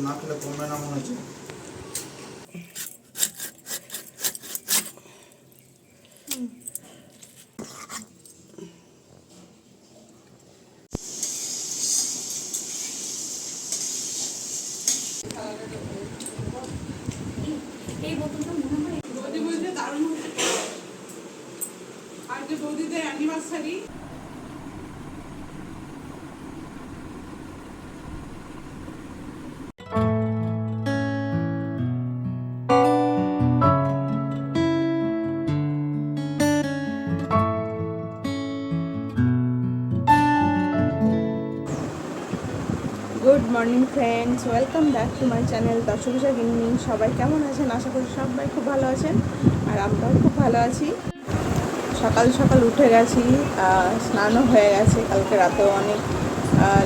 না খেলে কমবে না মনে হচ্ছে? বৌদি বলছে দারুণ হচ্ছে আজকে বৌদিদের anniversary morning friends welcome back to my channel দর্শকসা গিন্নি। সবাই কেমন আছেন? আশা করি সবাই খুব ভালো আছেন আর আমরাও খুব ভালো আছি। সকাল সকাল উঠে গেছি স্নানও হয়ে গেছে কালকে রাতেও অনেক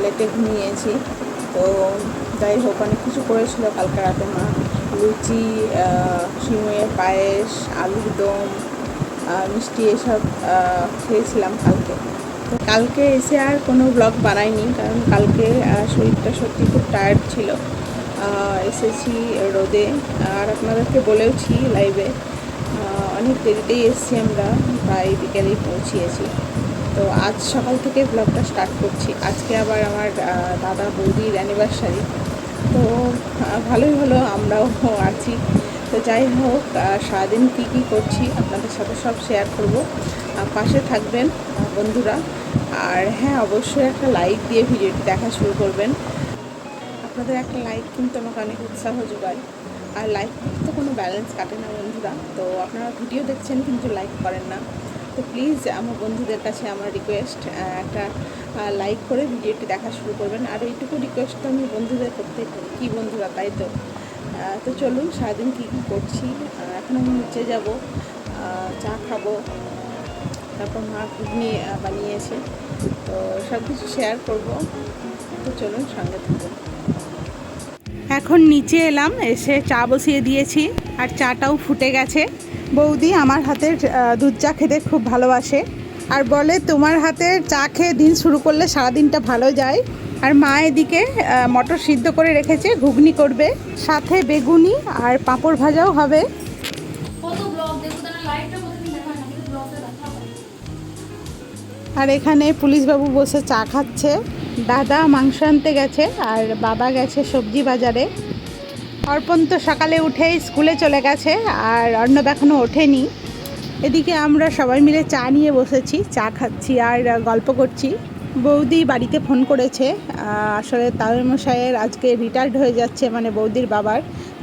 লেটে ঘুমিয়েছি। তো যাই হোক অনেক কিছু করেছিল কালকে রাতে মা। লুচি আহ, সিমুয়ের পায়েস আলুর দম মিষ্টি এসব খেয়েছিলাম কালকে। কালকে এসে আর কোনো ব্লগ বানাইনি, কারণ কালকে শরীরটা সত্যি খুব টায়ার্ড ছিল। এসেছি রোদে। আর আপনাদেরকে বলেওছি লাইভে অনেক দেরিতেই এসেছি আমরা, প্রায় বিকেলেই পৌঁছিয়েছি। তো আজ সকাল থেকে ব্লগটা স্টার্ট করছি। আজকে আবার আমার দাদা বৌদির অ্যানিভার্সারি তো ভালোই হলো, আমরাও আছি। তো যাই হোক সারাদিন কী কী করছি আপনাদের সাথে সব শেয়ার করব। পাশে থাকবেন বন্ধুরা। আর হ্যাঁ অবশ্যই একটা লাইক দিয়ে ভিডিওটি দেখা শুরু করবেন। আপনাদের একটা লাইক কিন্তু আমাকে অনেক উৎসাহ যোগায়। আর লাইক তো কোনো ব্যালেন্স কাটে না, বন্ধুরা। তো আপনারা ভিডিও দেখছেন কিন্তু লাইক করেন না। তো প্লিজ আমার বন্ধুদের কাছে আমার রিকোয়েস্ট একটা লাইক করে ভিডিওটি দেখা শুরু করবেন। আর এইটুকু রিকোয়েস্ট তো আমি বন্ধুদের করতে করি কী বন্ধুরা, তাই তো? তো চলুন সারাদিন কী কী করছি। এখন আমি নিচে যাব চা খাব, তারপর মা ঘুগনি বানিয়েছে। তো সব কিছু শেয়ার করব। তো চলুন সঙ্গে থাকুন। এখন নিচে এলাম, এসে চা বসিয়ে দিয়েছি, আর চাটাও ফুটে গেছে। বৌদি আমার হাতের দুধ চা খেতে খুব ভালোবাসে। আর বলে, তোমার হাতের চা খেয়ে দিন শুরু করলে সারাদিনটা ভালো যায়। আর মা এদিকে মটর সিদ্ধ করে রেখেছে ঘুগনি করবে। সাথে বেগুনি আর পাঁপড় ভাজাও হবে। আর এখানে পুলিশবাবু বসে চা খাচ্ছে। দাদা মাংস আনতে গেছে আর বাবা গেছে সবজি বাজারে। অর্পণ তো সকালে উঠে স্কুলে চলে গেছে আর অর্ণব এখনও ওঠেনি। এদিকে আমরা সবাই মিলে চা নিয়ে বসেছি চা খাচ্ছি আর গল্প করছি। বৌদি বাড়িতে ফোন করেছে আসলে তামিল মশাইয়ের আজকে রিটায়ার্ড হয়ে যাচ্ছে মানে বৌদির বাবার।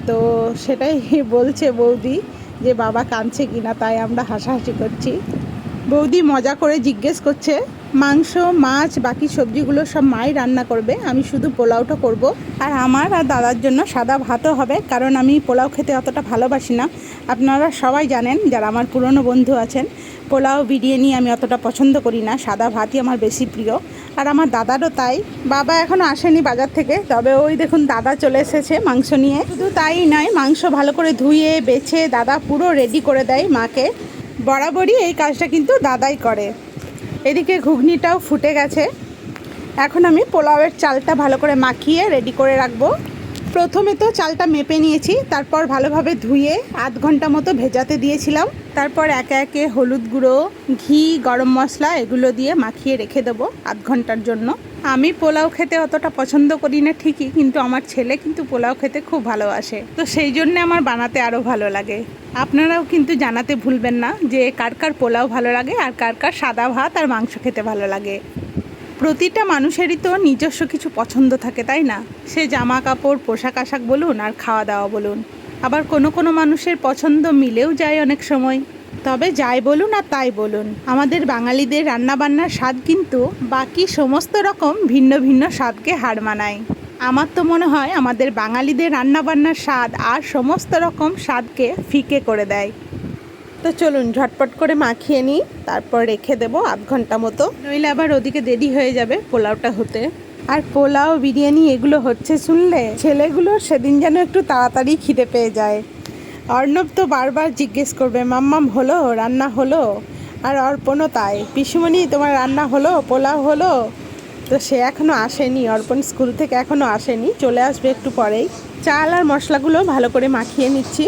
তো সেটাই বলছে বৌদি যে বাবা কাঁদছে কিনা তাই আমরা হাসাহাসি করছি। বৌদি মজা করে জিজ্ঞেস করছে মাংস, মাছ, বাকি সবজিগুলো সব মাই রান্না করবে। আমি শুধু পোলাওটা করব। আর আমার আর দাদার জন্য সাদা ভাতও হবে, কারণ আমি পোলাও খেতে অতটা ভালোবাসি না। আপনারা সবাই জানেন, যারা আমার পুরনো বন্ধু আছেন, পোলাও, বিরিয়ানি আমি অতটা পছন্দ করি না। সাদা ভাতই আমার বেশি প্রিয়। আর আমার দাদারও তাই। বাবা এখনও আসেনি বাজার থেকে, তবে ওই দেখুন দাদা চলে এসেছে মাংস নিয়ে। শুধু তাই নয়, মাংস ভালো করে ধুয়ে, বেছে, দাদা পুরো রেডি করে দেয় মাকে। বরাবরই এই কাজটা কিন্তু দাদাই করে। এদিকে ঘুগনিটাও ফুটে গেছে। এখন আমি পোলাওয়ের চালটা ভালো করে মাখিয়ে রেডি করে রাখব। প্রথমে তো চালটা মেপে নিয়েছি, তারপর ভালোভাবে ধুয়ে আধ ঘণ্টা মতো ভেজাতে দিয়েছিলাম। তারপর একে একে হলুদ গুঁড়ো, ঘি, গরম মশলা এগুলো দিয়ে মাখিয়ে রেখে দেবো আধ ঘণ্টার জন্য। আমি পোলাও খেতে অতটা পছন্দ করি না ঠিকই, কিন্তু আমার ছেলে কিন্তু পোলাও খেতে খুব ভালোবাসে। তো সেই জন্য আমার বানাতে আরও ভালো লাগে। আপনারাও কিন্তু জানাতে ভুলবেন না যে কার কার পোলাও ভালো লাগে আর কার কার সাদা ভাত আর মাংস খেতে ভালো লাগে। প্রতিটা মানুষেরই তো নিজস্ব কিছু পছন্দ থাকে, তাই না? সে জামা কাপড়, পোশাক আশাক বলুন আর খাওয়া দাওয়া বলুন। আবার কোনো কোনো মানুষের পছন্দ মিলেও যায় অনেক সময়। তবে যাই বলুন আর তাই বলুন আমাদের বাঙালিদের রান্নাবান্নার স্বাদ কিন্তু বাকি সমস্ত রকম ভিন্ন ভিন্ন স্বাদকে হার মানায়। আমার তো মনে হয় আমাদের বাঙালিদের রান্নাবান্নার স্বাদ আর সমস্ত রকম স্বাদকে ফিকে করে দেয়। তো চলুন ঝটপট করে মাখিয়ে নিই তারপর রেখে দেবো আধ ঘণ্টা মতো। নইলে আবার ওদিকে দেরি হয়ে যাবে পোলাওটা হতে। আর পোলাও বিরিয়ানি এগুলো হচ্ছে শুনলে ছেলেগুলোর সেদিন যেন একটু তাড়াতাড়ি খিদে পেয়ে যায়। অর্ণব তো বারবার জিজ্ঞেস করবে, মাম্মাম, হলো? রান্না হলো? আর অর্পণও তাই, পিসুমণি, তোমার রান্না হলো? পোলাও হলো? তো সে এখনও আসেনি, অর্পণ স্কুল থেকে এখনও আসেনি, চলে আসবে একটু পরেই। চাল আর মশলাগুলো ভালো করে মাখিয়ে নিচ্ছি।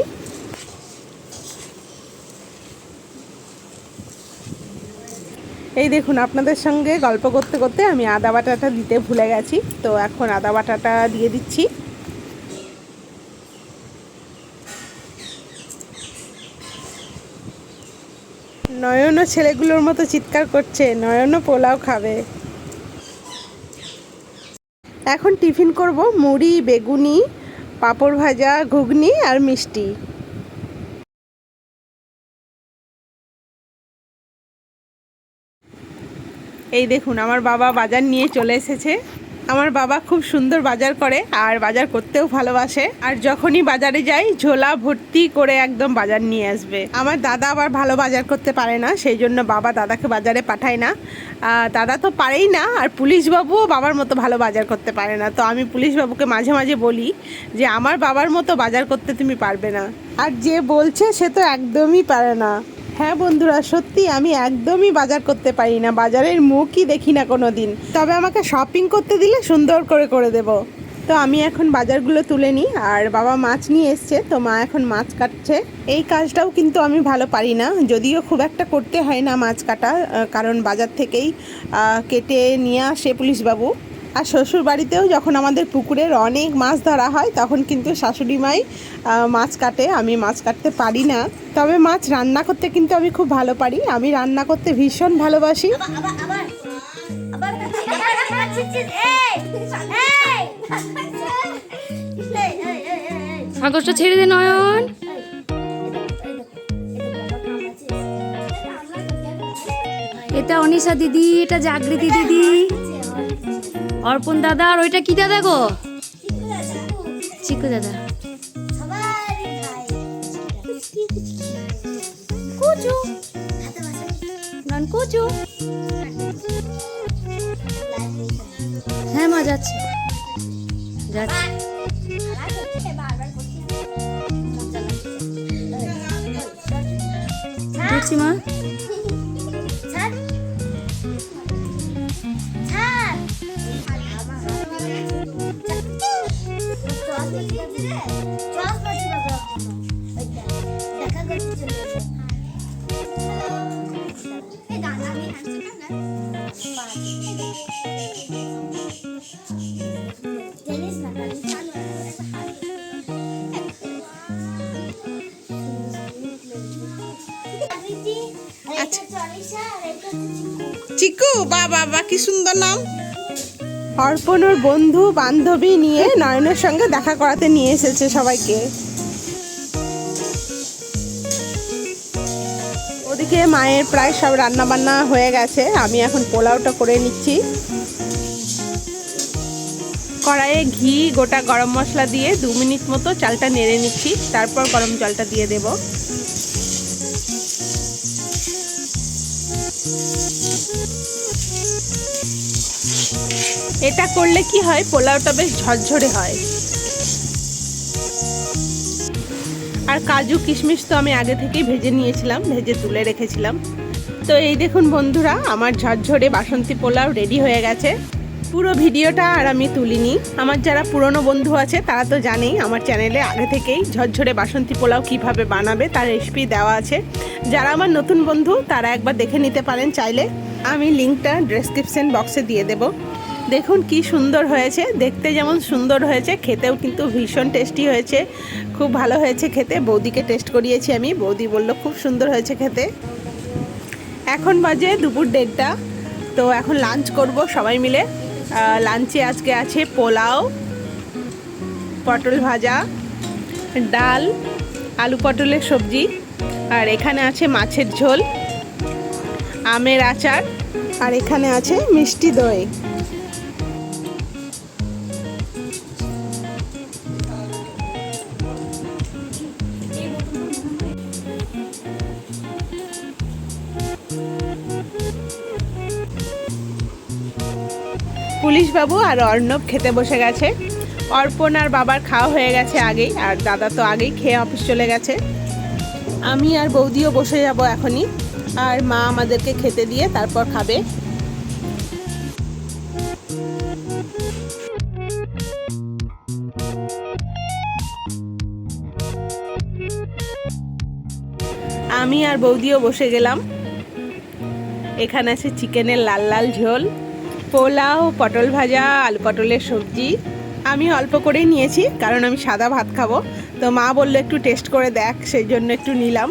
এই দেখুন, আপনাদের সঙ্গে গল্প করতে করতে আমি আদা বাটাটা দিতে ভুলে গেছি, তো এখন আদা বাটাটা দিয়ে দিচ্ছি। নয়নও ছেলেগুলোর মতো চিৎকার করছে, নয়নও পোলাও খাবে। এখন টিফিন করব মুড়ি, বেগুনি, পাঁপড় ভাজা, ঘুগনি আর মিষ্টি। এই দেখুন, আমার বাবা বাজার নিয়ে চলে এসেছে। আমার বাবা খুব সুন্দর বাজার করে আর বাজার করতেও ভালোবাসে। আর যখনই বাজারে যাই, ঝোলা ভর্তি করে একদম বাজার নিয়ে আসবে। আমার দাদা আবার ভালো বাজার করতে পারে না, সেই জন্য বাবা দাদাকে বাজারে পাঠায় না। দাদা তো পারেই না, আর পুলিশ বাবুও বাবার মতো ভালো বাজার করতে পারে না। তো আমি পুলিশ বাবুকে মাঝে মাঝে বলি যে, আমার বাবার মতো বাজার করতে তুমি পারবে না। আর যে বলছে, সে তো একদমই পারে না। হ্যাঁ বন্ধুরা, সত্যি আমি একদমই বাজার করতে পারি না, বাজারের মুখই দেখি না কোনো দিন তবে আমাকে শপিং করতে দিলে সুন্দর করে করে দেব। তো আমি এখন বাজারগুলো তুলে নিই, আর বাবা মাছ নিয়ে এসছে, তো মা এখন মাছ কাটছে। এই কাজটাও কিন্তু আমি ভালো পারি না, যদিও খুব একটা করতে হয় না মাছ কাটা কারণ বাজার থেকেই কেটে নিয়ে আসে পুলিশবাবু। আর শ্বশুর বাড়িতেও যখন আমাদের পুকুরের অনেক মাছ ধরা হয় তখন কিন্তু শাশুড়ি মাই মাছ কাটে। আমি মাছ কাটতে পারি না। তবে মাছ রান্না করতে কিন্তু আমি খুব ভালো পারি। আমি রান্না করতে ভীষণ ভালোবাসি। কাগজটা ছেড়ে দে নয়ন। এটা অনিশা দিদি এটা জাগৃতি দিদি। অর্পণ দাদা আর ওইটা কি দাদা গো? চিকু দাদা। কুচু। নন কুচু। হ্যাঁ মা যাচ্ছে। যাচ্ছে মা। চিকু, বা বাবা কি সুন্দর নাম। অর্পণ ওর বন্ধু, বান্ধবী নিয়ে নয়নের সঙ্গে দেখা করাতে নিয়ে এসেছে সবাইকে। ওদিকে মায়ের প্রায় সব রান্না বান্না হয়ে গেছে। আমি এখন পোলাওটা করে নিচ্ছি। কড়াইয়ে ঘি, গোটা গরম মশলা দিয়ে দু মিনিট মতো চালটা নেড়ে নিচ্ছি। তারপর গরম জলটা দিয়ে দেবো। এটা করলে কি হয়? পোলাওটা বেশ ঝরঝরে হয়। আর কাজু, কিশমিশ তো আমি আগে থেকেই ভেজে নিয়েছিলাম, ভেজে তুলে রেখেছিলাম। তো এই দেখুন বন্ধুরা, আমার ঝরঝরে বাসন্তী পোলাও রেডি হয়ে গেছে। পুরো ভিডিওটা আর আমি তুলিনি। আমার যারা পুরনো বন্ধু আছে, তারা তো জানেই আমার চ্যানেলে আগে থেকেই ঝরঝরে বাসন্তী পোলাও কীভাবে বানাবে তার রেসিপি দেওয়া আছে। যারা আমার নতুন বন্ধু, তারা একবার দেখে নিতে পারেন চাইলে। আমি লিঙ্কটা ডেসক্রিপশন বক্সে দিয়ে দেবো। দেখুন কি সুন্দর হয়েছে, দেখতে যেমন সুন্দর হয়েছে, খেতেও কিন্তু ভীষণ টেস্টি হয়েছে। খুব ভালো হয়েছে খেতে, বৌদিকে টেস্ট করিয়েছি আমি। বৌদি বলল, খুব সুন্দর হয়েছে খেতে। এখন বাজে দুপুর দেড়টা, তো এখন লাঞ্চ করব সবাই মিলে। লাঞ্চে আজকে আছে পোলাও, পটল ভাজা, ডাল, আলু পটলের সবজি, আর এখানে আছে মাছের ঝোল, আমের আচার, আর এখানে আছে মিষ্টি দই। পুলিশবাবু আর অর্ণব খেতে বসে গেছে। অর্পণ আর বাবার খাওয়া হয়ে গেছে আগেই, আর দাদা তো আগেই খেয়ে অফিস চলে গেছে। আমি আর বৌদিও বসে যাব এখনই, আর মা আমাদেরকে খেতে দিয়ে তারপর খাবে। আমি আর বৌদিও বসে গেলাম। এখানে আছে চিকেনের লাল লাল ঝোল। পোলাও, পটল ভাজা, আলু পটলের সবজি আমি অল্প করেই নিয়েছি, কারণ আমি সাদা ভাত খাব। তো মা বলল একটু টেস্ট করে দেখ, সেই জন্য একটু নিলাম।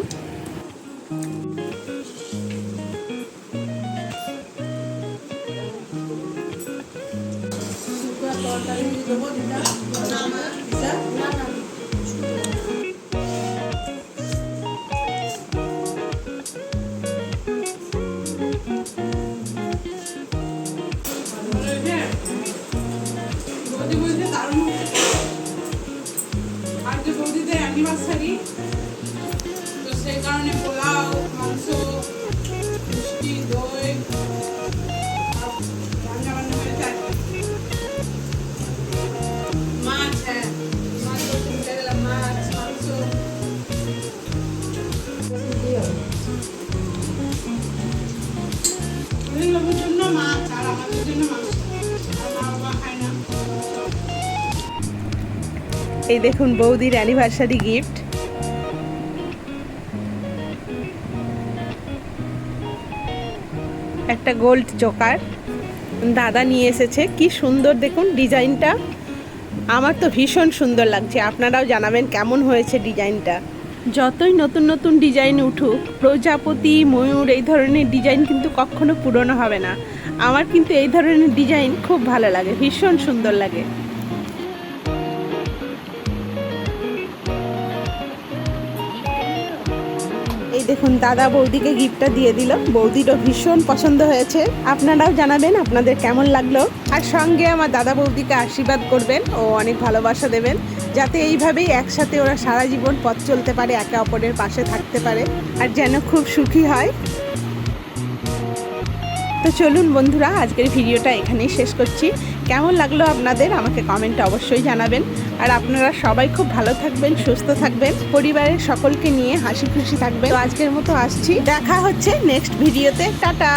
এই দেখুন বৌদির অ্যানিভার্সারি গিফট। একটা গোল্ড চোকার। দাদা নিয়ে এসেছে। কি সুন্দর দেখুন ডিজাইনটা। আমার তো ভীষণ সুন্দর লাগছে। আপনারাও জানাবেন কেমন হয়েছে ডিজাইনটা। যতই নতুন নতুন ডিজাইন উঠুক, প্রজাপতি, ময়ূর, এই ধরনের ডিজাইন কিন্তু কখনো পুরনো হবে না। আমার কিন্তু এই ধরনের ডিজাইন খুব ভালো লাগে। ভীষণ সুন্দর লাগে। দেখুন, দাদা বৌদিকে গিফটটা দিয়ে দিল। বৌদিরও ভীষণ পছন্দ হয়েছে। আপনারাও জানাবেন আপনাদের কেমন লাগল। আর সঙ্গে আমার দাদা বৌদিকে আশীর্বাদ করবেন ও অনেক ভালোবাসা দেবেন, যাতে এইভাবেই একসাথে ওরা সারা জীবন পথ চলতে পারে, একে অপরের পাশে থাকতে পারে, আর যেন খুব সুখী হয়। তো চলুন বন্ধুরা, আজকের ভিডিওটা এখানেই শেষ করছি। কেমন লাগল আপনাদের? আমাকে কমেন্টে অবশ্যই জানাবেন। আর আপনারা সবাই খুব ভালো থাকবেন, সুস্থ থাকবেন। পরিবারের সকলকে নিয়ে হাসি খুশি থাকবেন। তো আজকের মতো আসছি। দেখা হচ্ছে নেক্সট ভিডিওতে টাটা!